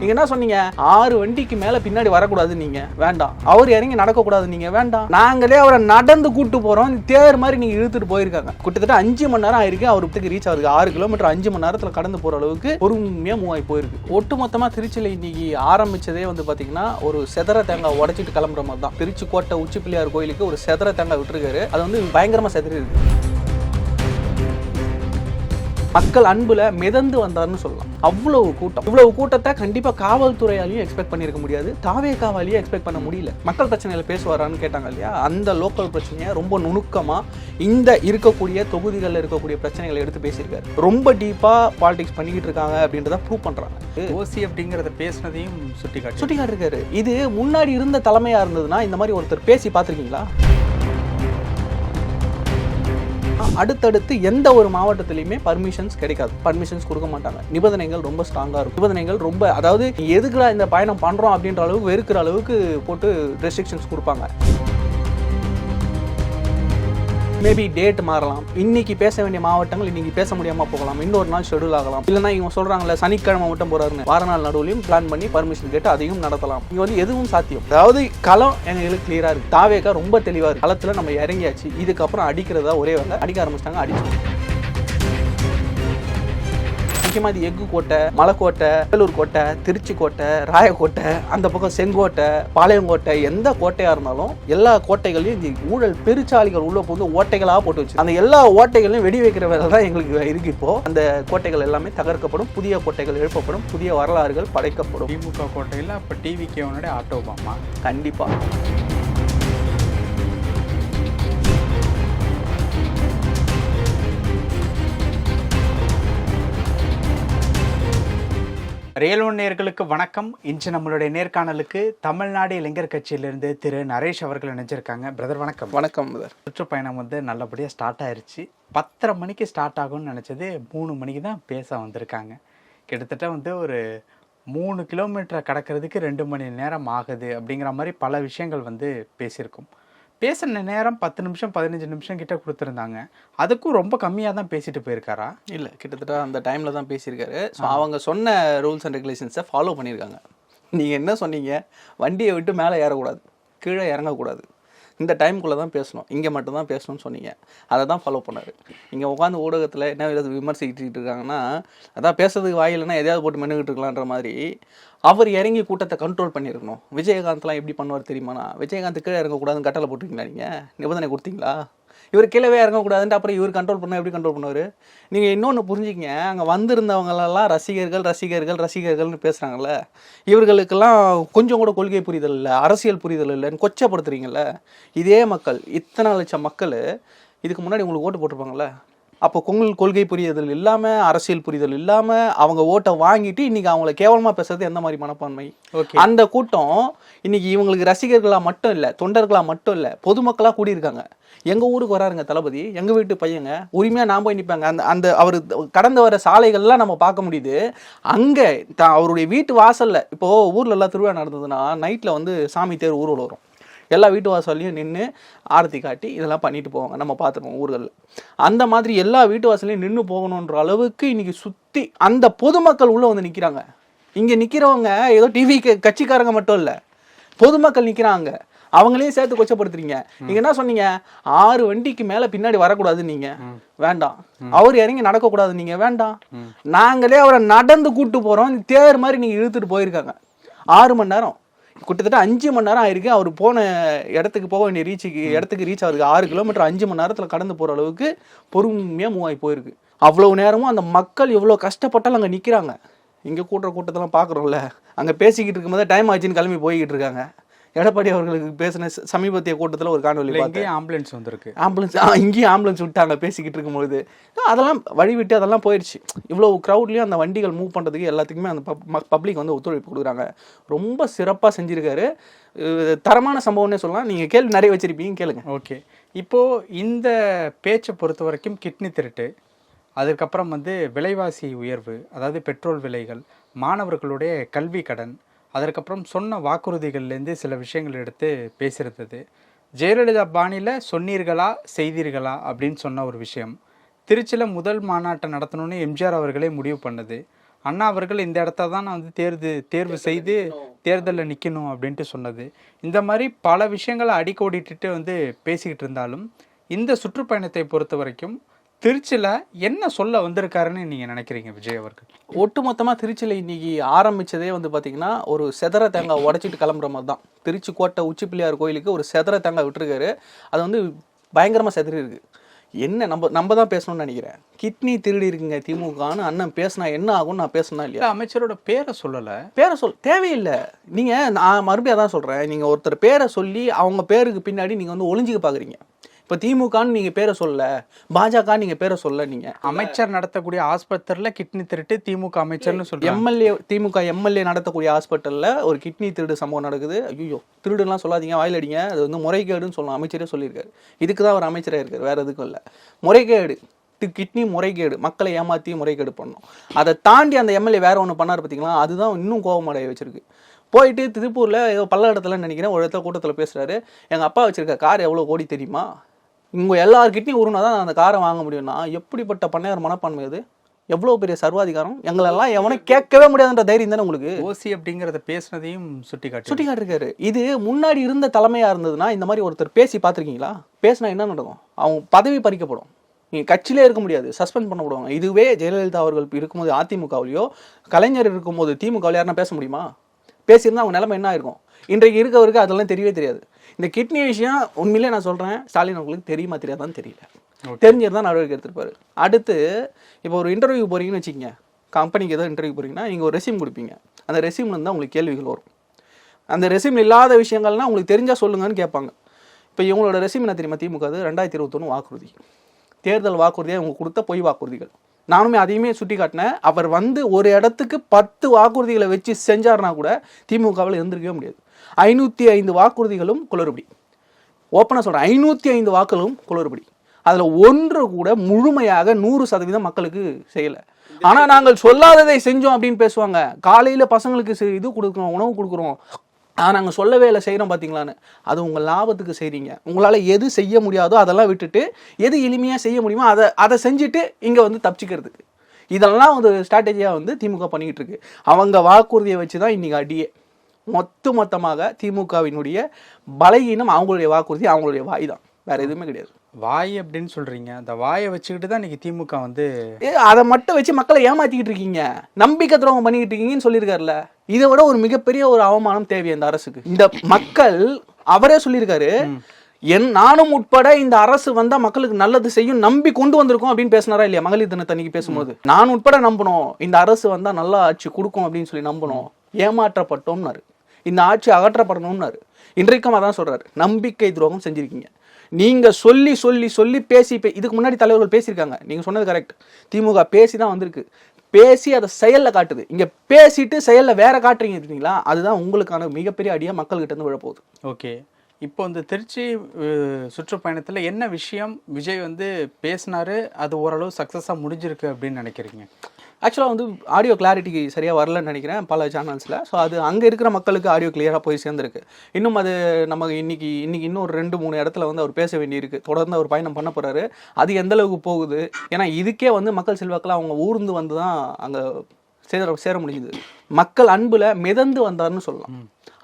நீங்க என்ன சொன்னீங்க? ஆறு வண்டிக்கு மேல பின்னாடி வரக்கூடாது நீங்க. வேண்டாம். அவர் இறங்கி நடக்கக்கூடாது நீங்க. வேண்டாம். நாங்களே அவரை நடந்து கூட்டு போறோம். தேர் மாதிரி நீங்க இழுத்துட்டு போயிருக்காங்க. கிட்டத்தட்ட அஞ்சு மணி நேரம் ஆயிருக்கு. அவருக்கு ரீச் ஆகுது ஆறு கிலோமீட்டர் அஞ்சு மணி நேரத்துல கடந்து போற அளவுக்கு பொறுமையா மூவ் ஆகி போயிருக்கு. ஒட்டுமொத்தமா திருச்சியில இன்னைக்கு ஆரம்பிச்சதே வந்து பாத்தீங்கன்னா ஒரு செதற தேங்காய் உடைச்சிட்டு கிளம்புற மாதிரி தான் திருச்சி கோட்டை உச்சி பிள்ளையார் கோயிலுக்கு ஒரு செதற தேங்காய் விட்டுருக்காரு. அது வந்து பயங்கரமா செதறி இருக்கு மக்கள் அன்புல மிதந்து வந்தார்னு சொல்லலாம். அவ்வளவு கூட்டம். இவ்வளவு கூட்டத்தை கண்டிப்பா காவல்துறையாலையும் எக்ஸ்பெக்ட் பண்ணியிருக்க முடியாது. தாவே காவாலையும் எக்ஸ்பெக்ட் பண்ண முடியல. மக்கள் பிரச்சனையில பேசுவாரான்னு கேட்டாங்க இல்லையா? அந்த லோக்கல் பிரச்சனையை ரொம்ப நுணுக்கமா இந்த இருக்கக்கூடிய தொகுதிகளில் இருக்கக்கூடிய பிரச்சனைகளை எடுத்து பேசியிருக்காரு. ரொம்ப டீப்பா பாலிடிக்ஸ் பண்ணிக்கிட்டு இருக்காங்க அப்படின்றத ப்ரூவ் பண்றாங்க. ஓசி அப்படிங்கிறத பேசுனதையும் சுட்டி காட்டி சுட்டி காட்டிருக்காரு இது முன்னாடி இருந்த தலைமையா இருந்ததுன்னா இந்த மாதிரி ஒருத்தர் பேசி பார்த்திருக்கீங்களா? அடுத்தடுத்து எந்த ஒரு மாவட்டத்திலையுமே பர்மிஷன்ஸ் கிடைக்காது. பர்மிஷன்ஸ் கொடுக்க மாட்டாங்க. நிபந்தனைகள் ரொம்ப ஸ்ட்ராங்காக இருக்கும். நிபந்தனைகள் ரொம்ப அதாவது எதுக்குடா இந்த பயணம் பண்ணுறோம் அப்படின்ற அளவுக்கு வெறுக்கிற அளவுக்கு போட்டு ரெஸ்ட்ரிக்ஷன்ஸ் கொடுப்பாங்க. மேபி டேட் மாறலாம். இன்னைக்கு பேச வேண்டிய மாவட்டங்கள் இன்னைக்கு பேச முடியாம போகலாம். இன்னொரு நாள் ஷெடியூல் ஆகலாம். இல்லைன்னா இவங்க சொல்றாங்கல்ல சனிக்கிழமை மட்டும் போறாருன்னு. வார நாள் நடுவுலையும் பிளான் பண்ணி பர்மிஷன் கேட்டு அதையும் நடத்தலாம். இங்க வந்து எதுவும் சாத்தியம். அதாவது களம் எங்களுக்கு கிளியரா இருக்கு. தாவேக்கா ரொம்ப தெளிவா இருக்கு. களத்துல நம்ம இறங்கியாச்சு. இதுக்கப்புறம் அடிக்கிறதா ஒரே வேலை. அடிக்க ஆரம்பிச்சிட்டாங்க அடிச்சு முக்கியமாக இது எஃகு கோட்டை மலைக்கோட்டை வேலூர் கோட்டை திருச்சி கோட்டை ராயக்கோட்டை அந்த பக்கம் செங்கோட்டை பாளையங்கோட்டை எந்த கோட்டையாக இருந்தாலும் எல்லா கோட்டைகளையும் இந்த ஊழல் பெருச்சாளிகள் உள்ள போந்து ஓட்டைகளாக போட்டு வச்சு அந்த எல்லா ஓட்டைகளையும் வெடி வைக்கிற வேலை தான் எங்களுக்கு இருக்கு இப்போ. அந்த கோட்டைகள் எல்லாமே தகர்க்கப்படும் புதிய கோட்டைகள் எழுப்பப்படும் புதிய வரலாறுகள் படைக்கப்படும். திமுக கோட்டையில் அப்போ டிவிகேவனுடைய ஆட்டோபாமா கண்டிப்பாக ரியல் ஒன் நேயர்களுக்கு வணக்கம். இன்று நம்மளுடைய நேர்காணலுக்கு தமிழ்நாடு இளைஞர் கட்சியிலிருந்து திரு நரேஷ் அவர்கள் இணைஞ்சிருக்காங்க. பிரதர் வணக்கம். வணக்கம் சுற்றுப்பயணம் வந்து நல்லபடியாக ஸ்டார்ட் ஆயிருச்சு. பத்தரை மணிக்கு ஸ்டார்ட் ஆகும்னு நினச்சது மூணு மணிக்கு தான் பேச வந்திருக்காங்க. கிட்டத்தட்ட வந்து ஒரு மூணு கிலோமீட்டரை கடக்கிறதுக்கு ரெண்டு மணி நேரம் ஆகுது அப்படிங்கிற மாதிரி பல விஷயங்கள் வந்து பேசியிருக்கோம். பேசின நேரம் பத்து நிமிஷம் பதினஞ்சு நிமிஷம் கிட்ட கொடுத்துருந்தாங்க. அதுக்கும் ரொம்ப கம்மியாக தான் பேசிட்டு போயிருக்காரா? இல்லை கிட்டத்தட்ட அந்த டைமில் தான் பேசியிருக்காரு. ஸோ அவங்க சொன்ன ரூல்ஸ் அண்ட் ரெகுலேஷன்ஸை ஃபாலோ பண்ணியிருக்காங்க. நீங்கள் என்ன சொன்னீங்க? வண்டியை விட்டு மேலே ஏறக்கூடாது. கீழே இறங்கக்கூடாது. இந்த டைம்குள்ளே தான் பேசணும். இங்கே மட்டும் தான் பேசணும்னு சொன்னீங்க. அதை தான் ஃபாலோ பண்ணார். இங்கே உட்காந்து ஊடகத்தில் என்ன விமர்சிக்கிட்டு இருக்காங்கன்னா அதான் பேசுறதுக்கு வாயில்லைன்னா எதையாவது போட்டு மென்னுக்கிட்டு இருக்கலான்ற மாதிரி அவர் இறங்கி கூட்டத்தை கண்ட்ரோல் பண்ணியிருக்கணும். விஜயகாந்த்லாம் எப்படி பண்ணுவார் தெரியுமாண்ணா? விஜயகாந்த் கீழே இறங்கக்கூடாதுன்னு கட்டளை போட்டிருக்கீங்களா நீங்கள் நிபந்தனை கொடுத்தீங்களா? இவர் கீழவே இறங்கக்கூடாதுன்ட்டு அப்புறம் இவர் கண்ட்ரோல் பண்ண எப்படி கண்ட்ரோல் பண்ணுவார்? நீங்கள் இன்னொன்று புரிஞ்சிக்கங்க. அங்கே வந்திருந்தவங்களெல்லாம் ரசிகர்கள் ரசிகர்கள் ரசிகர்கள்னு பேசுகிறாங்கல்ல இவர்களுக்கெல்லாம் கொஞ்சம் கூட கொள்கை புரிதல் இல்லை அரசியல் புரிதல் இல்லைன்னு கொச்சப்படுத்துறீங்கல்ல. இதே மக்கள் இத்தனை லட்சம் மக்கள் இதுக்கு முன்னாடி உங்களுக்கு ஓட்டு போட்டிருப்பாங்கல்ல? அப்போ கொங்கல் கொள்கை புரிதல் இல்லாமல் அரசியல் புரிதல் இல்லாமல் அவங்க ஓட்டை வாங்கிட்டு இன்னைக்கு அவங்கள கேவலமாக பேசுறது எந்த மாதிரி மனப்பான்மை? அந்த கூட்டம் இன்னைக்கு இவங்களுக்கு ரசிகர்களா மட்டும் இல்ல தொண்டர்களா மட்டும் இல்ல பொதுமக்களா கூடியிருக்காங்க. எங்க ஊருக்கு வராருங்க தளபதி எங்க வீட்டு பையங்க உரிமையா நான் போய் நிப்பாங்க. அந்த அந்த அவர் கடந்து வர சாலைகள்லாம் நம்ம பார்க்க முடியுது. அங்க த- அவருடைய வீட்டு வாசல்ல இப்போ ஊர்ல எல்லாம் திருவிழா நடந்ததுன்னா நைட்ல வந்து சாமி தேர் ஊர்வலம் வரும். எல்லா வீட்டு வாசல்லையும் நின்று ஆரத்தி காட்டி இதெல்லாம் பண்ணிட்டு போவாங்க நம்ம பார்த்துருப்போம் ஊர்களில். அந்த மாதிரி எல்லா வீட்டு வாசல்லையும் நின்று போகணுன்ற அளவுக்கு இன்னைக்கு சுத்தி அந்த பொதுமக்கள் உள்ள வந்து நிக்கிறாங்க. இங்க நிக்கிறவங்க ஏதோ டிவி கட்சிக்காரங்க மட்டும் இல்ல பொதுமக்கள் நிக்கிறாங்க. அவங்களையும் சேர்த்து கொச்சப்படுத்துறீங்க. நீங்க என்ன சொன்னீங்க? ஆறு வண்டிக்கு மேல பின்னாடி வரக்கூடாது நீங்க. வேண்டாம். அவர் இறங்கி நடக்கக்கூடாது நீங்க. வேண்டாம். நாங்களே அவரை நடந்து கூட்டு போறோம். தேர் மாதிரி நீங்க இழுத்துட்டு போயிருக்காங்க. ஆறு மணி நேரம். கிட்டத்தட்ட அஞ்சு மணி நேரம் ஆயிருக்கு. அவர் போன இடத்துக்கு போக வேண்டிய ரீச்சுக்கு இடத்துக்கு ரீச் ஆகுதுக்கு ஆறு கிலோமீட்டர் அஞ்சு மணி நேரத்துல கடந்து போற அளவுக்கு பொறுமையா மூவ் ஆகி போயிருக்கு. அவ்வளவு நேரமும் அந்த மக்கள் எவ்வளவு கஷ்டப்பட்டாலும் அங்க நிக்கிறாங்க. இங்க கூட்டுற கூட்டத்தெல்லாம் பாக்குறோம்ல அங்க பேசிக்கிட்டு இருக்கும்போது டைம் ஆச்சுன்னு கிளம்பி போய்கிட்டு இருக்காங்க. எடப்பாடி அவர்களுக்கு பேசின சமீபத்திய கூட்டத்துல ஒரு காணொலி பார்த்தேன். ஆம்புலன்ஸ் வந்திருக்கு. ஆம்புலன்ஸ் இங்கேயும் ஆம்புலன்ஸ் விட்டாங்க பேசிக்கிட்டு இருக்கும்பொழுது. அதெல்லாம் வழி விட்டு அதெல்லாம் போயிடுச்சு இவ்வளோ க்ரௌட்லேயும் அந்த வண்டிகள் மூவ் பண்ணுறதுக்கு எல்லாத்துக்குமே அந்த பப்ளிக் வந்து ஒத்துழைப்பு கொடுக்குறாங்க. ரொம்ப சிறப்பாக செஞ்சுருக்காரு. தரமான சம்பவம்னே சொல்லலாம். நீங்கள் கேள்வி நிறைய வச்சிருப்பீங்க கேளுங்க. ஓகே. இப்போ இந்த பேச்சை பொறுத்த வரைக்கும் கிட்னி திருட்டு அதுக்கப்புறம் வந்து விலைவாசி உயர்வு அதாவது பெட்ரோல் விலைகள் மாணவர்களுடைய கல்வி கடன் அதற்கப்புறம் சொன்ன வாக்குறுதிகள்லேருந்து சில விஷயங்கள் எடுத்து பேசியிருந்தது ஜெயலலிதா பாணியில் சொன்னீர்களா செய்தீர்களா? அப்படின்னு சொன்ன ஒரு விஷயம். திருச்சியில் முதல் மாநாட்டை நடத்தணும்னு எம்ஜிஆர் அவர்களே முடிவு பண்ணது. அண்ணா அவர்கள் இந்த இடத்த தான் நான் வந்து தேர்வு தேர்வு செய்து தேர்தலில் நிற்கணும் அப்படின்ட்டு சொன்னது. இந்த மாதிரி பல விஷயங்களை அடிக்கோடிட்டு வந்து பேசிக்கிட்டு இருந்தாலும் இந்த சுற்றுப்பயணத்தை பொறுத்த வரைக்கும் திருச்சியில் என்ன சொல்ல வந்திருக்காருன்னு நீங்கள் நினைக்கிறீங்க விஜய் அவர்கள்? ஒட்டுமொத்தமா திருச்சியில் இன்னைக்கு ஆரம்பிச்சதே வந்து பாத்தீங்கன்னா ஒரு செதற தேங்காய் உடைச்சிட்டு கிளம்புற மாதிரி தான். திருச்சி கோட்டை உச்சி பிள்ளையார் கோயிலுக்கு ஒரு செதற தேங்காய் விட்டுருக்காரு. அது வந்து பயங்கரமா செதறி இருக்கு என்ன நம்ம நம்ம தான் பேசணும்னு நினைக்கிறேன். கிட்னி திருடி இருக்குங்க திமுகன்னு அண்ணன் பேசினா என்ன ஆகும்னு நான் பேசினா இல்லையா? இல்ல, அமைச்சரோட பேரை சொல்லலை. பேரை சொல் தேவையில்லை. நீங்க நான் மறுபடியும் அதான் சொல்றேன். நீங்க ஒருத்தர் பேரை சொல்லி அவங்க பேருக்கு பின்னாடி நீங்க வந்து ஒளிஞ்சிக்க பாக்குறீங்க. இப்ப திமுகன்னு நீங்க பேரை சொல்ல பாஜக நீங்க பேரை சொல்ல நீங்க. அமைச்சர் நடத்தக்கூடிய ஆஸ்பத்திரியில் கிட்னி திருட்டு திமுக அமைச்சர்னு சொல்றாங்க. எம்எல்ஏ திமுக எம்எல்ஏ நடத்தக்கூடிய ஹாஸ்பிட்டல்ல ஒரு கிட்னி திருடு சம்பவம் நடக்குது. ஐயோ திருடுலாம் சொல்லாதீங்க வாயில் அடிங்க. அது வந்து முறைகேடுன்னு சொல்லலாம் அமைச்சரே சொல்லியிருக்காரு. இதுக்கு தான் அவர் அமைச்சராக இருக்காரு வேற எதுக்கும் இல்லை. முறைகேடு. கிட்னி முறைகேடு. மக்களை ஏமாத்தி முறைகேடு பண்ணணும். அதை தாண்டி அந்த எம்எல்ஏ வேற ஒன்று பண்ணார் பார்த்தீங்களா அதுதான் இன்னும் கோபமடைய வச்சிருக்கு. போயிட்டு திருப்பூர்ல ஏதோ பல்லடத்துல நினைக்கிறேன் ஒரு இடத்துல கூட்டத்தில் பேசுறாரு. எங்க அப்பா வச்சிருக்க கார் எவ்வளோ கோடி தெரியுமா? இங்க எல்லார்கிட்டையும் உருனா தான் அந்த காரை வாங்க முடியும்னா எப்படிப்பட்ட பண்ணையார் மனப்பான்மை அது? எவ்வளோ பெரிய சர்வாதிகாரம்? எங்களெல்லாம் எவனும் கேட்கவே முடியாதுன்ற தைரியம் தானே உங்களுக்கு? ஓசி அப்படிங்கிறத பேசினதையும் சுட்டி காட்டி சுட்டி காட்டிருக்காரு இது முன்னாடி இருந்த தலைமையா இருந்ததுன்னா இந்த மாதிரி ஒருத்தர் பேசி பார்த்துருக்கீங்களா? பேசினா என்ன நடக்கும்? அவங்க பதவி பறிக்கப்படும். நீங்க கட்சியிலே இருக்க முடியாது. சஸ்பெண்ட் பண்ணப்படுவாங்க இதுவே ஜெயலலிதா அவர்கள் இருக்கும்போது அதிமுகவிலையோ கலைஞர் இருக்கும்போது திமுகவில் யாருன்னா பேச முடியுமா? பேசியிருந்தா அவங்க நிலைமை என்ன இருக்கும் இன்றைக்கு இருக்கவருக்கு அதெல்லாம் தெரியவே தெரியாது. இந்த கிட்னி விஷயம் உண்மையிலே நான் சொல்றேன் ஸ்டாலின் அவர்களுக்கு தெரியுமா தெரியாதான்னு தெரியல. தெரிஞ்சிருந்தா நடவடிக்கை எடுத்திருப்பாரு. அடுத்து இப்போ ஒரு இன்டர்வியூ போறீங்கன்னு வச்சுக்கோங்க. கம்பெனிக்கு ஏதோ இன்டர்வியூ போறீங்கன்னா நீங்க ஒரு ரெசியூம் கொடுப்பீங்க. அந்த ரெசியூம்ல இருந்தால் உங்களுக்கு கேள்விகள் வரும். அந்த ரெசியூம் இல்லாத விஷயங்கள்லாம் உங்களுக்கு தெரிஞ்சா சொல்லுங்கன்னு கேட்பாங்க. இப்போ இவங்களோட ரெசியூம் என்ன தெரியுமா திமுக அது ரெண்டாயிரத்தி இருபத்தொன்று வாக்குறுதி. தேர்தல் வாக்குறுதியாக இவங்க கொடுத்த பொய் வாக்குறுதிகள். நானுமே அதையுமே சுட்டி காட்டினேன் அவர் வந்து ஒரு இடத்துக்கு பத்து வாக்குறுதிகளை வச்சு செஞ்சார்னா கூட திமுகவில் இருந்திருக்கவே முடியாது. ஐநூற்றி ஐந்து வாக்குறுதிகளும் குளறுபடி. ஓப்பனாக சொல்கிறேன் ஐநூற்றி ஐந்து வாக்குகளும் குளறுபடி. அதில் ஒன்று கூட முழுமையாக நூறு சதவீதம் மக்களுக்கு செய்யலை. ஆனால் நாங்கள் சொல்லாததை செஞ்சோம் அப்படின்னு பேசுவாங்க. காலையில் பசங்களுக்கு செ- இது கொடுக்குறோம் உணவு கொடுக்குறோம். ஆனால் நாங்கள் சொல்லவே இல்லை செய்கிறோம் பார்த்தீங்களான்னு அது உங்கள் லாபத்துக்கு செய்கிறீங்க உங்களால் எது செய்ய முடியாதோ அதெல்லாம் விட்டுட்டு எது எளிமையாக செய்ய முடியுமோ அதை அதை செஞ்சுட்டு இங்கே வந்து தப்பிச்சிக்கிறதுக்கு. இதெல்லாம் ஒரு ஸ்ட்ராட்டஜியாக வந்து திமுக பண்ணிக்கிட்டு இருக்கு. அவங்க வாக்குறுதியை வச்சு தான் இன்றைக்கி அடியே. மொத்த மொத்தமாக திமுகவினுடைய பலகீனம் அவங்களுடைய வாக்குறுதி அவங்களுடைய வாய் தான். வேற எதுவுமே கிடையாது. வாய் அப்படின்னு சொல்றீங்க. அந்த வாயை வச்சுக்கிட்டு தான் இன்னைக்கு திமுக வந்து அதை மட்டும் வச்சு மக்களை ஏமாத்திக்கிட்டு இருக்கீங்க. நம்பிக்கை துரோகம் பண்ணிக்கிட்டு இருக்கீங்கன்னு சொல்லியிருக்காருல்ல இதை விட ஒரு மிகப்பெரிய ஒரு அவமானம் தேவை இந்த அரசுக்கு. இந்த மக்கள் அவரே சொல்லியிருக்காரு என் நானும் உட்பட இந்த அரசு வந்தா மக்களுக்கு நல்லது செய்யும் நம்பி கொண்டு வந்திருக்கோம் அப்படின்னு பேசினாரா இல்லையா மகளிர் தினத்தன்னைக்கு பேசும்போது? நான் உட்பட நம்பணும் இந்த அரசு வந்தா நல்ல ஆட்சி கொடுக்கும் அப்படின்னு சொல்லி நம்பணும் ஏமாற்றப்பட்டோம்னாரு. இந்த ஆட்சி அகற்றப்படணும்னாரு. இன்றைக்கும் அதான் சொல்கிறாரு நம்பிக்கை துரோகம் செஞ்சுருக்கீங்க. நீங்கள் சொல்லி சொல்லி சொல்லி பேசி பே- இதுக்கு முன்னாடி தலைவர்கள் பேசியிருக்காங்க. நீங்கள் சொன்னது கரெக்ட் திமுக பேசி தான் வந்திருக்கு. பேசி அதை செயலில் காட்டுது. இங்கே பேசிட்டு செயலில் வேற காட்டுறீங்க இருக்கீங்களா அதுதான் உங்களுக்கான மிகப்பெரிய அடியாக மக்கள்கிட்ட இருந்து விழப்போகுது. ஓகே. இப்போ இந்த திருச்சி சுற்றுப்பயணத்தில் என்ன விஷயம் விஜய் வந்து பேசினாரு? அது ஓரளவு சக்ஸஸாக முடிஞ்சிருக்கு அப்படின்னு நினைக்கிறீங்க? ஆக்சுவலாக வந்து ஆடியோ கிளாரிட்டிக்கு சரியாக வரலன்னு நினைக்கிறேன் பல சேனல்ஸில் ஸோ அது அங்கே இருக்கிற மக்களுக்கு ஆடியோ கிளியராக போய் சேர்ந்துருக்கு. இன்னும் அது நமக்கு இன்னைக்கு இன்னைக்கு இன்னும் ரெண்டு மூணு இடத்துல வந்து அவர் பேச வேண்டியிருக்கு. தொடர்ந்து அவர் பயணம் பண்ண போகிறாரு அது எந்த அளவுக்கு போகுது? ஏன்னா இதுக்கே வந்து மக்கள் செல்வாக்கெல்லாம் அவங்க ஊர்ந்து வந்து தான் அங்கே சேர சேர முடியுது மக்கள் அன்புல மிதந்து வந்தார்னு சொல்லலாம்.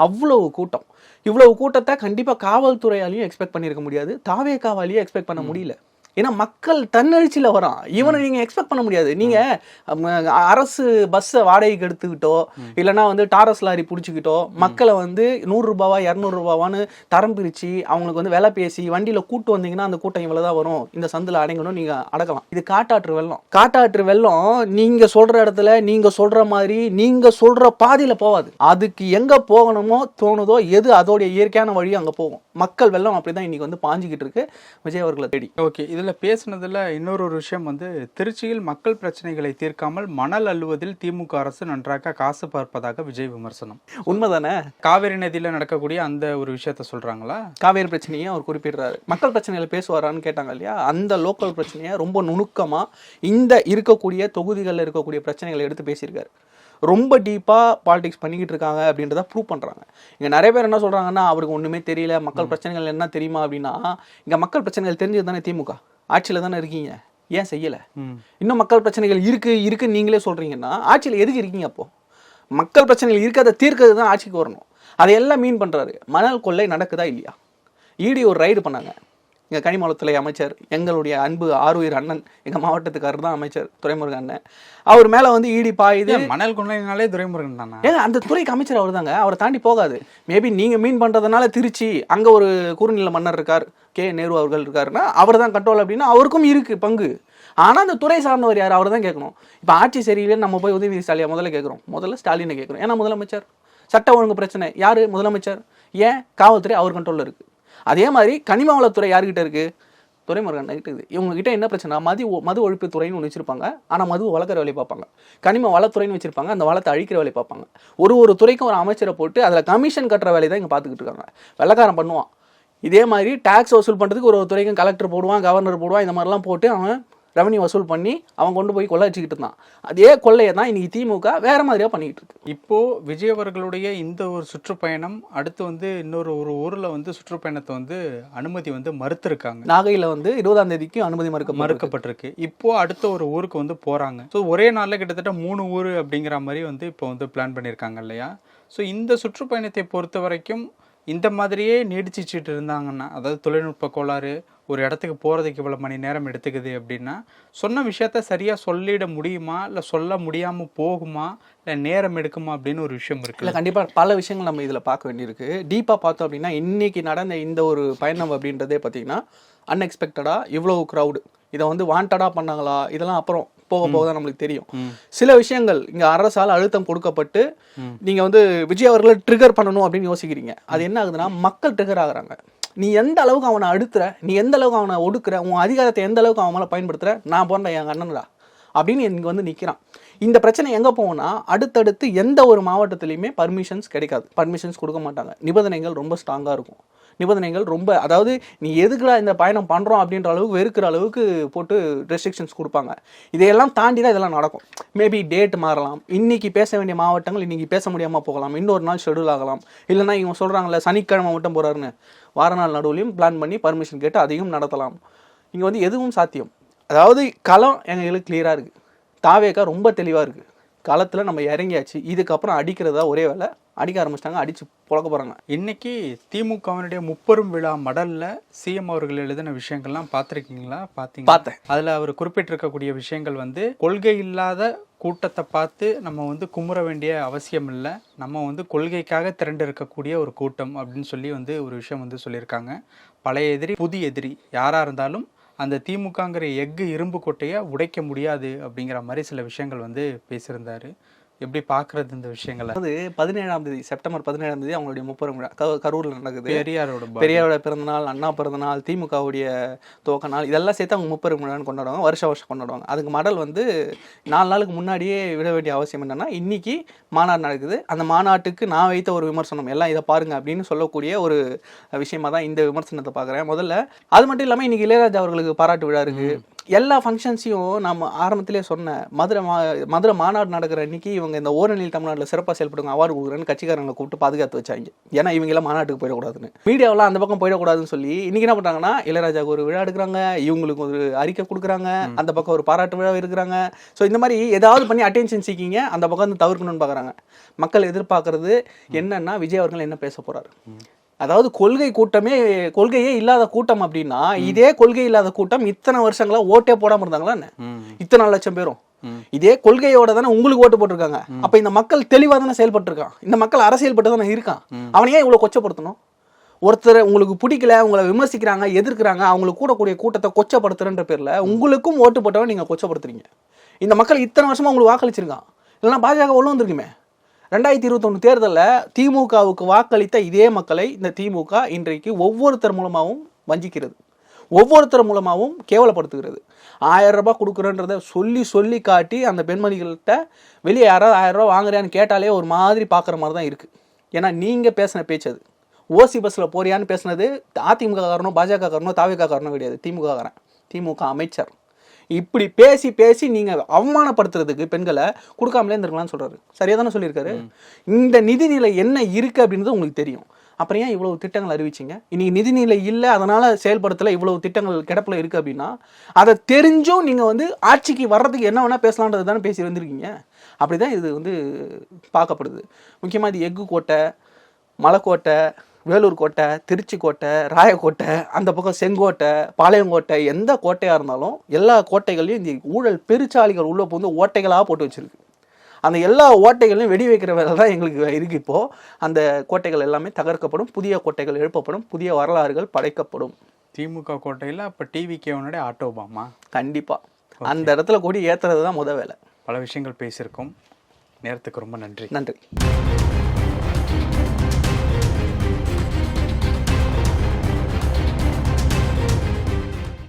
அவ்வளவு கூட்டம். இவ்வளவு கூட்டத்தை கண்டிப்பாக காவல்துறையாலையும் எக்ஸ்பெக்ட் பண்ணியிருக்க முடியாது. தாவே காவாலையும் எக்ஸ்பெக்ட் பண்ண முடியல. ஏன்னா மக்கள் தன்னெழுச்சியில் வரான். இவனை நீங்கள் எக்ஸ்பெக்ட் பண்ண முடியாது. நீங்கள் அரசு பஸ்ஸை வாடகைக்கு எடுத்துக்கிட்டோ இல்லைன்னா வந்து டாரஸ் லாரி பிடிச்சிக்கிட்டோ மக்களை வந்து நூறுரூபாவா இரநூறுபாவான்னு தரம் பிரித்து அவங்களுக்கு வந்து விலை பேசி வண்டியில் கூட்டு வந்தீங்கன்னா அந்த கூட்டம் இவ்வளோ தான் வரும். இந்த சந்தில் அடங்கணும் நீங்கள் அடக்கலாம். இது காட்டாற்று வெள்ளம். காட்டாற்று வெள்ளம் நீங்கள் சொல்கிற இடத்துல நீங்கள் சொல்கிற மாதிரி நீங்கள் சொல்கிற பாதியில் போகாது அதுக்கு எங்கே போகணுமோ தோணுதோ எது அதோடைய இயற்கையான வழியும் அங்கே போகும். மக்கள் வெள்ளம் அப்படி தான் இன்னைக்கு வந்து பாஞ்சிக்கிட்டு இருக்கு. விஜய் அவர்களை தேடி. ஓகே இதில் பேசுனதுல இன்னொரு ஒரு விஷயம் வந்து திருச்சியில் மக்கள் பிரச்சனைகளை தீர்க்காமல் மணல் அள்ளுவதில் திமுக அரசு நன்றாக காசு பார்ப்பதாக விஜய் விமர்சனம். உண்மைதானே? காவேரி நதியில நடக்கக்கூடிய அந்த ஒரு விஷயத்த சொல்றாங்களா? காவேரி பிரச்சனையை அவர் குறிப்பிடுறாரு. மக்கள் பிரச்சனைகளை பேசுவாரான்னு கேட்டாங்க இல்லையா? அந்த லோக்கல் பிரச்சனையை ரொம்ப நுணுக்கமா இந்த இருக்கக்கூடிய தொகுதிகளில் இருக்கக்கூடிய பிரச்சனைகளை எடுத்து பேசியிருக்காரு. ரொம்ப டீப்பாக பாலிடிக்ஸ் பண்ணிக்கிட்டு இருக்காங்க அப்படின்றத ப்ரூவ் பண்ணுறாங்க இங்கே நிறைய பேர் என்ன சொல்கிறாங்கன்னா அவருக்கு ஒன்றுமே தெரியல. மக்கள் பிரச்சனைகள் என்ன தெரியுமா அப்படின்னா இங்கே மக்கள் பிரச்சனைகள் தெரிஞ்சது தானே திமுக? ஆட்சியில் தானே இருக்கீங்க? ஏன் செய்யல? இன்னும் மக்கள் பிரச்சனைகள் இருக்கு இருக்குன்னு நீங்களே சொல்றீங்கன்னா ஆட்சியில் எதுக்கு இருக்கீங்க அப்போ? மக்கள் பிரச்சனைகள் இருக்கிறத தீர்க்கிறது தான் ஆட்சிக்கு வரணும். அதையெல்லாம் மீன் பண்றாரு. மணல் கொள்ளை நடக்குதா இல்லையா? இடி ஒரு ரைடு பண்ணாங்க. எங்க கனிமவளத்துறை அமைச்சர் எங்களுடைய அன்பு ஆறுயிர் அண்ணன் எங்க மாவட்டத்துக்காரர் தான் அமைச்சர் துரைமுருகன் அண்ணன். அவர் மேல வந்து இடி பாயுது. மணல் கொள்ளைனாலே துரைமுருகன் தானா? ஏங்க அந்த துறைக்கு அமைச்சர் அவர் தாங்க. அவரை தாண்டி போகாது. மேபி நீங்க மீன் பண்றதுனால திருச்சி அங்க ஒரு குறுநில மன்னர் இருக்கார் கே. நேரு அவர்கள் இருக்காருன்னா அவர் தான் கண்ட்ரோல் அப்படின்னா அவருக்கும் இருக்கு பங்கு. ஆனா அந்த துறை சார்ந்தவர் யார்? அவர் தான் கேட்கணும். இப்போ ஆட்சி சரியில்லைன்னு நம்ம போய் உதயநிதி ஸ்டாலினை முதல்ல கேட்குறோம். முதல்ல ஸ்டாலினை கேட்குறோம். ஏன்னா முதலமைச்சர். சட்ட ஒழுங்கு பிரச்சனை. யாரு? முதலமைச்சர். ஏன்? காவல்துறை அவர் கண்ட்ரோல்ல இருக்கு. அதே மாதிரி கனிம வளத்துறை யார்கிட்ட இருக்கு? துறைமுருகன் கிட்ட இருக்குது இவங்க கிட்ட என்ன பிரச்சனை மது மது ஒழிப்பு துறைன்னு ஒன்று வச்சிருப்பாங்க. ஆனால் மது வளர்க்குற வேலையை பார்ப்பாங்க. கனிம வளத்துறைன்னு வச்சிருப்பாங்க. அந்த வளத்தை அழிக்கிற வேலையை பார்ப்பாங்க. ஒரு ஒரு துறைக்கும் ஒரு அமைச்சரை போட்டு அதில் கமிஷன் கட்டுற வேலையை தான் இங்கே பார்த்துக்கிட்டு இருக்காங்க. வெள்ளக்காரன் பண்ணுவான். இதே மாதிரி டேக்ஸ் வசூல் பண்ணுறதுக்கு ஒரு ஒரு துறைக்கும் கலெக்டர் போடுவான் கவர்னர் போடுவான் இந்த மாதிரிலாம் போட்டு அவன் ரெவன்யூ வசூல் பண்ணி அவன் கொண்டு போய் கொள்ளை வச்சுக்கிட்டு இருந்தான். அதே கொள்ளையை தான் இன்னைக்கு திமுக வேற மாதிரியா பண்ணிக்கிட்டு இருக்கு. இப்போ விஜய் அவர்களுடைய இந்த ஒரு சுற்றுப்பயணம் அடுத்து வந்து இன்னொரு ஒரு ஊர்ல வந்து சுற்றுப்பயணத்தை வந்து அனுமதி வந்து மறுத்திருக்காங்க. நாகையில் வந்து இருபதாம் தேதிக்கு அனுமதி மறுக்க மறுக்க மறுக்கப்பட்டிருக்கு. இப்போ அடுத்த ஒரு ஊருக்கு வந்து போறாங்க. ஸோ ஒரே நாள்ல கிட்டத்தட்ட மூணு ஊர் அப்படிங்கிற மாதிரி வந்து இப்போ வந்து பிளான் பண்ணியிருக்காங்க இல்லையா? ஸோ இந்த சுற்றுப்பயணத்தை பொறுத்த வரைக்கும் இந்த மாதிரியே நீடிச்சிட்டு இருந்தாங்கன்னா அதாவது தொழில்நுட்ப கோளாறு ஒரு இடத்துக்கு போகிறதுக்கு இவ்வளோ மணி நேரம் எடுத்துக்குது அப்படின்னா சொன்ன விஷயத்த சரியாக சொல்லிட முடியுமா? இல்லை சொல்ல முடியாமல் போகுமா? இல்லை நேரம் எடுக்குமா? அப்படின்னு ஒரு விஷயம் இல்லை இருக்குல்ல கண்டிப்பாக பல விஷயங்கள் நம்ம இதில் பார்க்க வேண்டியிருக்கு. டீப்பாக பார்த்தோம் அப்படின்னா இன்னைக்கு நடந்த இந்த ஒரு பயணம் அப்படின்றதே பார்த்தீங்கன்னா அன்எக்ஸ்பெக்டடாக இவ்வளோ க்ரௌடு இதை வந்து வாண்டடாக பண்ணாங்களா? இதெல்லாம் அப்புறம் போக போக தான் நம்மளுக்கு தெரியும். சில விஷயங்கள் இங்கே அரசால் அழுத்தம் கொடுக்கப்பட்டு. நீங்கள் வந்து விஜய் அவர்களை ட்ரிகர் பண்ணணும் அப்படின்னு யோசிக்கிறீங்க. அது என்ன ஆகுதுன்னா மக்கள் ட்ரிகர் ஆகுறாங்க. நீ எந்த அளவுக்கு அவனை அடுத்துற நீ எந்த அளவுக்கு அவனை ஒடுக்குற உன் அதிகாரத்தை எந்த அளவுக்கு அவன் மேலே பயன்படுத்துற நான் போன்ற என் அண்ணன்டா அப்படின்னு இங்கே வந்து நிற்கிறான் இந்த பிரச்சனை எங்கே போகும்னா அடுத்தடுத்து எந்த ஒரு மாவட்டத்துலேயுமே பர்மிஷன்ஸ் கிடைக்காது. பர்மிஷன்ஸ் கொடுக்க மாட்டாங்க. நிபந்தனைகள் ரொம்ப ஸ்ட்ராங்காக இருக்கும். நிபந்தனைகள் ரொம்ப அதாவது நீ எதுக்குடா இந்த பயணம் பண்ணுறோம் அப்படின்ற அளவுக்கு வெறுக்கிற அளவுக்கு போட்டு ரெஸ்ட்ரிக்ஷன்ஸ் கொடுப்பாங்க. இதையெல்லாம் தாண்டி தான் இதெல்லாம் நடக்கும். மேபி டேட் மாறலாம். இன்றைக்கி பேச வேண்டிய மாவட்டங்கள் இன்றைக்கி பேச முடியாமல் போகலாம். இன்னொரு நாள் ஷெடியூல் ஆகலாம். இல்லைன்னா இவங்க சொல்கிறாங்களே சனிக்கிழமை மட்டும் போகிறாருன்னு வார நாள் நடுவுலையும் பிளான் பண்ணி பர்மிஷன் கேட்டு அதையும் நடத்தலாம். இங்கே வந்து எதுவும் சாத்தியம். அதாவது களம் எங்களுக்கு கிளியராக இருக்குது தாவேக்கா ரொம்ப தெளிவாக இருக்குது களத்தில் நம்ம இறங்கியாச்சு. இதுக்கப்புறம் அடிக்கிறதா ஒரே வேலை அடிக்க ஆரம்பிச்சிட்டாங்க அடிச்சு புழக்க போகிறாங்க இன்னைக்கு திமுகவினுடைய முப்பெரும் விழா மடல்ல சிஎம் அவர்கள் எழுதின விஷயங்கள்லாம் பார்த்துருக்கீங்களா? பார்த்தீங்க பார்த்தேன். அதுல அவர் குறிப்பிட்டிருக்கக்கூடிய விஷயங்கள் வந்து கொள்கை இல்லாத கூட்டத்தை பார்த்து நம்ம வந்து குமுற வேண்டிய அவசியம் இல்லை. நம்ம வந்து கொள்கைக்காக திரண்டு இருக்கக்கூடிய ஒரு கூட்டம் அப்படின்னு சொல்லி வந்து ஒரு விஷயம் வந்து சொல்லியிருக்காங்க. பழைய எதிரி புதிய எதிரி. யாரா இருந்தாலும் அந்த திமுகங்கிற எஃகு இரும்பு கொட்டையை உடைக்க முடியாது அப்படிங்கிற மாதிரி சில விஷயங்கள் வந்து பேசியிருந்தாரு. எப்படி பார்க்கறது இந்த விஷயங்களை? அதாவது பதினேழாம் தேதி செப்டம்பர் பதினேழாம் தேதி அவங்களுடைய முப்பெரும் விழா கரூர்ல நடக்குது. பெரியாரோட பெரியாரோட பிறந்தநாள் அண்ணா பிறந்தநாள் திமுகவுடைய துவக்க நாள் இதெல்லாம் சேர்த்து அவங்க முப்பெரும் விழான்னு கொண்டாடுவாங்க வருஷ வருஷம் கொண்டாடுவாங்க. அதுக்கு மடல் வந்து நாலு நாளுக்கு முன்னாடியே விட வேண்டிய அவசியம் என்னன்னா இன்னைக்கு மாநாடு நடக்குது. அந்த மாநாட்டுக்கு நான் வைத்த ஒரு விமர்சனம் எல்லாம் இதை பாருங்க அப்படின்னு சொல்லக்கூடிய ஒரு விஷயமா தான் இந்த விமர்சனத்தை பார்க்குறேன். முதல்ல அது மட்டும் இல்லாமல் இன்னைக்கு இளையராஜா அவர்களுக்கு பாராட்டு விழா இருக்கு. எல்லா ஃபங்க்ஷன்ஸையும் நம்ம ஆரம்பத்திலே சொன்னேன் மதுரை மா மதுரை மாநாடு நடக்கிற அன்னைக்கு இவங்க இந்த ஓரணியில் தமிழ்நாட்டில் சிறப்பாக செயல்படுங்க அவார்டு கொடுக்குறேன்னு கட்சிக்காரங்களை கூப்பிட்டு பாதுகாத்து வச்சாங்க. ஏன்னா இவங்க எல்லாம் மாநாட்டுக்கு போயிடக்கூடாதுன்னு. மீடியாவெல்லாம் அந்த பக்கம் போயிடக்கூடாதுன்னு சொல்லி இன்னைக்கு என்ன பண்ணுறாங்கன்னா இளையராஜாவுக்கு ஒரு விழா எடுக்கிறாங்க இவங்களுக்கு ஒரு அறிக்கை கொடுக்குறாங்க அந்த பக்கம் ஒரு பாராட்டு விழா இருக்கிறாங்க ஸோ இந்த மாதிரி ஏதாவது பண்ணி அட்டென்ஷன் சீக்கிங்க அந்த பக்கம் வந்து தவிர்க்கணும்னு பார்க்குறாங்க. மக்கள் எதிர்பார்க்கறது என்னன்னா விஜய் அவர்கள் என்ன பேச போறாரு? அதாவது கொள்கை கூட்டமே கொள்கையே இல்லாத கூட்டம் அப்படின்னா இதே கொள்கை இல்லாத கூட்டம் இத்தனை வருஷங்களா ஓட்டே போடாம இருந்தாங்களா என்ன. இத்தனை லட்சம் பேரும். இதே கொள்கையோட தானே உங்களுக்கு ஓட்டு போட்டிருக்காங்க. அப்ப இந்த மக்கள் தெளிவா தானே செயல்பட்டு இருக்கான் இந்த மக்கள் அரசியல் பட்டு தானே இருக்கான். அவனை ஏன் இவ்வளவு கொச்சப்படுத்தணும்? ஒருத்தர் உங்களுக்கு பிடிக்கல உங்களை விமர்சிக்கிறாங்க எதிர்க்கிறாங்க அவங்களுக்கு கூடக்கூடிய கூட்டத்தை கொச்சப்படுத்துறன்ற பேர்ல உங்களுக்கும் ஓட்டு போட்டவன் நீங்க கொச்சப்படுத்துறீங்க. இந்த மக்கள் இத்தனை வருஷமா உங்களுக்கு வாக்களிச்சிருக்கான். இல்லைன்னா பாஜக உள்ள வந்திருக்குமே. ரெண்டாயிரத்தி இருபத்தொன்று தேர்தலில் திமுகவுக்கு வாக்களித்த இதே மக்களை இந்த திமுக இன்றைக்கு ஒவ்வொருத்தர் மூலமாகவும் வஞ்சிக்கிறது. ஒவ்வொருத்தர் மூலமாகவும் கேவலப்படுத்துகிறது. ஆயிரம் ரூபாய் கொடுக்குறேன்றத சொல்லி சொல்லி காட்டி அந்த பெண்மணிகள்கிட்ட வெளியே யாராவது ஆயிரம் ரூபாய் வாங்குறியான்னு கேட்டாலே ஒரு மாதிரி பார்க்குற மாதிரி தான் இருக்குது ஏன்னா நீங்கள் பேசின பேச்சு அது. ஓசி பஸ்ஸில் போறியான்னு பேசுனது அதிமுக காரணம் பாஜக காரணம் தாவிக காரணம் கிடையாது. திமுக காரன் திமுக அமைச்சர். இப்படி பேசி பேசி நீங்க அவமானப்படுத்துறதுக்கு பெண்களை கொடுக்காமலே இருந்திருக்கலாம்னு சொல்றாரு. சரியா தானே சொல்லியிருக்காரு இந்த நிதிநிலை என்ன இருக்கு அப்படின்றது உங்களுக்கு தெரியும். அப்புறம் ஏன் இவ்வளவு திட்டங்கள் அறிவிச்சிங்க? இன்னைக்கு நிதிநிலை இல்லை அதனால செயல்படுத்தல இவ்வளவு திட்டங்கள் கிடப்பில் இருக்கு அப்படின்னா அதை தெரிஞ்சும் நீங்க வந்து ஆட்சிக்கு வர்றதுக்கு என்ன வேணா பேசலான்றது தானே பேசி வந்திருக்கீங்க. அப்படிதான் இது வந்து பார்க்கப்படுது. முக்கியமாக இது எஃகு கோட்டை மலைக்கோட்டை வேலூர் கோட்டை திருச்சி கோட்டை ராயக்கோட்டை அந்த பக்கம் செங்கோட்டை பாளையங்கோட்டை எந்த கோட்டையாக இருந்தாலும் எல்லா கோட்டைகள்லையும் இந்த ஊழல் பெருச்சாளிகள் உள்ள புகுந்து ஓட்டைகளாக போட்டு வச்சிருக்கு. அந்த எல்லா ஓட்டைகளையும் வெடி வைக்கிற வேலை தான் எங்களுக்கு இருக்கு இப்போ. அந்த கோட்டைகள் எல்லாமே தகர்க்கப்படும் புதிய கோட்டைகள் எழுப்பப்படும் புதிய வரலாறுகள் படைக்கப்படும். திமுக கோட்டையில் அப்போ டிவிகேவனுடைய ஆட்டோபாமா கண்டிப்பா. அந்த இடத்துல கொடி ஏத்துறது தான் முத வேலை. பல விஷயங்கள் பேசியிருக்கோம். நேரத்துக்கு ரொம்ப நன்றி. நன்றி.